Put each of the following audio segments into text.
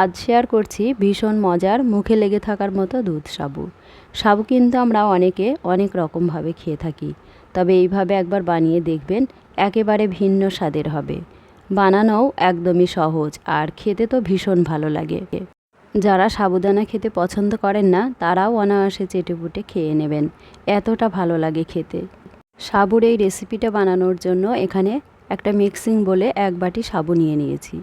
আজ শেয়ার করছি ভীষণ মজার, মুখে লেগে থাকার মতো দুধ সাবু। সাবু কিন্তু আমরা অনেকে অনেক রকমভাবে খেয়ে থাকি। তবে এইভাবে একবার বানিয়ে দেখবেন, একেবারে ভিন্ন স্বাদের হবে। বানানোও একদমই সহজ আর খেতে তো ভীষণ ভালো লাগে। যারা সাবুদানা খেতে পছন্দ করেন না, তারাও অনায়াসে চেটেপুটে খেয়ে নেবেন। এতটা ভালো লাগে খেতে। সাবুর এই রেসিপিটা বানানোর জন্য এখানে একটা মিক্সিং বলে এক বাটি সাবু নিয়ে নিয়েছি।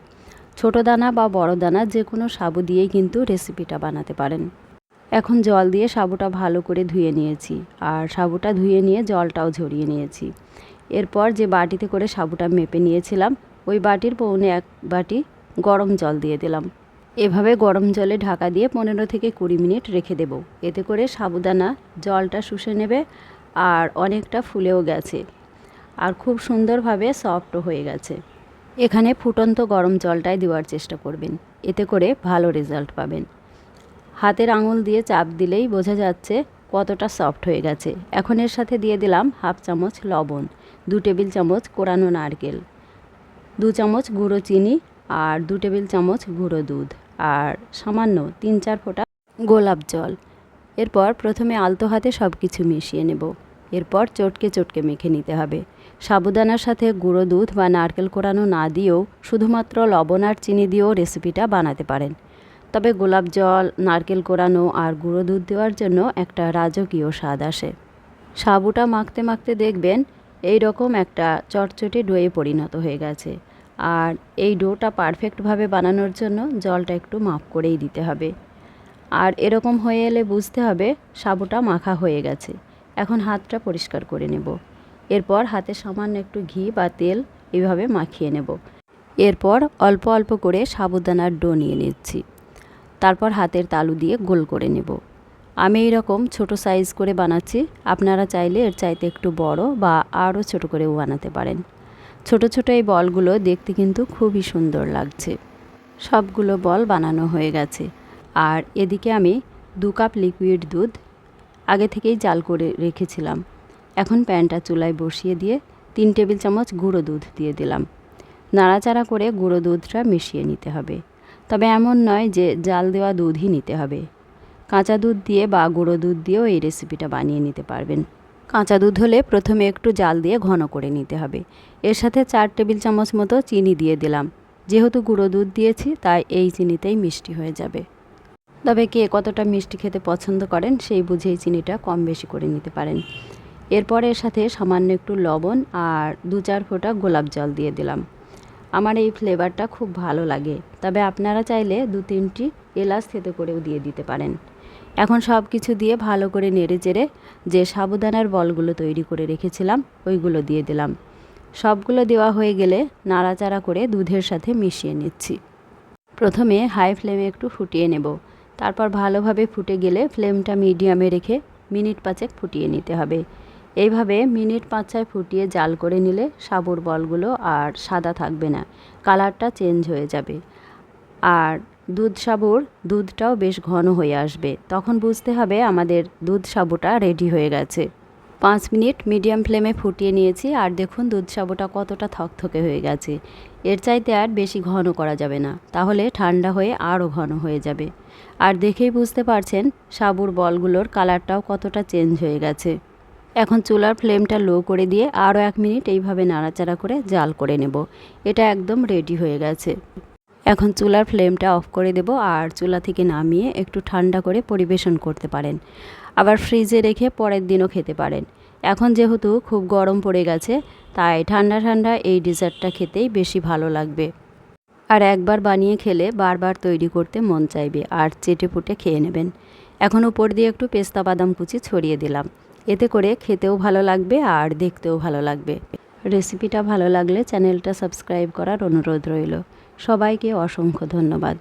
ছোটো দানা বা বড় দানা যে কোনো সাবু দিয়েই কিন্তু রেসিপিটা বানাতে পারেন। এখন জল দিয়ে সাবুটা ভালো করে ধুয়ে নিয়েছি আর সাবুটা ধুয়ে নিয়ে জলটাও ঝরিয়ে নিয়েছি। এরপর যে বাটিতে করে সাবুটা মেপে নিয়েছিলাম, ওই বাটির পৌনে এক বাটি গরম জল দিয়ে দিলাম। এভাবে গরম জলে ঢাকা দিয়ে পনেরো থেকে কুড়ি মিনিট রেখে দেব। এতে করে সাবুদানা জলটা শুষে নেবে আর অনেকটা ফুলেও গেছে। আর খুব সুন্দরভাবে সফটও হয়ে গেছে। এখানে ফুটন্ত গরম জলটাই দেওয়ার চেষ্টা করবেন। এতে করে ভালো রেজাল্ট পাবেন। হাতের আঙুল দিয়ে চাপ দিলেই বোঝা যাচ্ছে কতটা সফট হয়ে গেছে। এখন এর সাথে দিয়ে দিলাম হাফ চামচ লবণ, দু টেবিল চামচ কোরানো নারকেল, দু চামচ গুঁড়ো চিনি আর দু টেবিল চামচ গুঁড়ো দুধ আর সামান্য তিন চার ফোঁটা গোলাপ জল। এরপর প্রথমে আলতো হাতে সব কিছু মিশিয়ে নেব। এরপর চটকে চটকে মেখে নিতে হবে। সাবুদানার সাথে গুঁড়ো দুধ বা নারকেল কোরানো না দিয়েও শুধুমাত্র লবণ আর চিনি দিয়েও রেসিপিটা বানাতে পারেন। তবে গোলাপ জল, নারকেল কোরানো আর গুঁড়ো দুধ দেওয়ার জন্য একটা রাজকীয় স্বাদ আসে। সাবুটা মাখতে মাখতে দেখবেন এই রকম একটা চটচটে ডোয়ে পরিণত হয়ে গেছে। আর এই ডোটা পারফেক্টভাবে বানানোর জন্য জলটা একটু মাপ করেই দিতে হবে। আর এরকম হয়ে এলে বুঝতে হবে সাবুটা মাখা হয়ে গেছে। এখন হাতটা পরিষ্কার করে নেব। এরপর হাতে সামান্য একটু ঘি বা তেল এভাবে মাখিয়ে নেব। এরপর অল্প অল্প করে সাবুদানার ডো নিয়ে নিচ্ছি। তারপর হাতের তালু দিয়ে গোল করে নেব। আমি এইরকম ছোট সাইজ করে বানাচ্ছি। আপনারা চাইলে এর চাইতে একটু বড় বা আরও ছোট করেও বানাতে পারেন। ছোট ছোট এই বলগুলো দেখতে কিন্তু খুবই সুন্দর লাগছে। সবগুলো বল বানানো হয়ে গেছে। আর এদিকে আমি দু কাপ লিকুইড দুধ আগে থেকেই জাল করে রেখেছিলাম। এখন প্যানটা চুলায় বসিয়ে দিয়ে তিন টেবিল চামচ গুঁড়ো দুধ দিয়ে দিলাম। নাড়াচাড়া করে গুঁড়ো দুধটা মিশিয়ে নিতে হবে। তবে এমন নয় যে জাল দেওয়া দুধই নিতে হবে। কাঁচা দুধ দিয়ে বা গুঁড়ো দুধ দিয়েও এই রেসিপিটা বানিয়ে নিতে পারবেন। কাঁচা দুধ হলে প্রথমে একটু জাল দিয়ে ঘন করে নিতে হবে। এর সাথে চার টেবিল চামচ মতো চিনি দিয়ে দিলাম। যেহেতু গুঁড়ো দুধ দিয়েছি, তাই এই চিনিতেই মিষ্টি হয়ে যাবে। তবে কে কতটা মিষ্টি খেতে পছন্দ করেন, সেই বুঝেই চিনিটা কম বেশি করে নিতে পারেন। এরপর এর সাথে সামান্য একটু লবণ আর দু চার ফোঁটা গোলাপ জল দিয়ে দিলাম। আমার এই ফ্লেভারটা খুব ভালো লাগে, তবে আপনারা চাইলে দু তিনটি এলাচ থেতে করেও দিয়ে দিতে পারেন। এখন সব কিছু দিয়ে ভালো করে নেড়ে চেড়ে যে সাবুদানার বলগুলো তৈরি করে রেখেছিলাম, ওইগুলো দিয়ে দিলাম। সবগুলো দেওয়া হয়ে গেলে নাড়াচাড়া করে দুধের সাথে মিশিয়ে নিচ্ছি। প্রথমে হাই ফ্লেমে একটু ফুটিয়ে নেব। তারপর ভালোভাবে ফুটে গেলে ফ্লেমটা মিডিয়ামে রেখে মিনিট পাঁচেক ফুটিয়ে নিতে হবে। এইভাবে মিনিট পাঁচ ছয় ফুটিয়ে জাল করে নিলে সাবুর বলগুলো আর সাদা থাকবে না, কালারটা চেঞ্জ হয়ে যাবে। আর দুধ সাবুর দুধটাও বেশ ঘন হয়ে আসবে। তখন বুঝতে হবে আমাদের দুধ সাবুটা রেডি হয়ে গেছে। পাঁচ মিনিট মিডিয়াম ফ্লেমে ফুটিয়ে নিয়েছি আর দেখুন দুধ সাবুটা কতটা থকথকে হয়ে গেছে। এর চাইতে আর বেশি ঘন করা যাবে না, তাহলে ঠান্ডা হয়ে আরও ঘন হয়ে যাবে। আর দেখেই বুঝতে পারছেন সাবুর বলগুলোর কালারটাও কতটা চেঞ্জ হয়ে গেছে। এখন চুলার ফ্লেমটা লো করে দিয়ে আরও এক মিনিট এইভাবে নাড়াচাড়া করে জাল করে নেব। এটা একদম রেডি হয়ে গেছে। এখন চুলার ফ্লেমটা অফ করে দেব আর চুলা থেকে নামিয়ে একটু ঠান্ডা করে পরিবেশন করতে পারেন। আবার ফ্রিজে রেখে পরের দিনও খেতে পারেন। এখন যেহেতু খুব গরম পড়ে গেছে, তাই ঠান্ডা ঠান্ডা এই ডেজার্টটা খেতেই বেশি ভালো লাগবে। আর একবার বানিয়ে খেলে বারবার তৈরি করতে মন চাইবে আর চেটে পুটে খেয়ে নেবেন। এখন উপর দিয়ে একটু পেস্তা বাদাম কুচি ছড়িয়ে দিলাম। এতে করে খেতেও ভালো লাগবে আর দেখতেও ভালো লাগবে। রেসিপিটা ভালো লাগলে চ্যানেলটা সাবস্ক্রাইব করার অনুরোধ রইল। সবাইকে অসংখ্য ধন্যবাদ।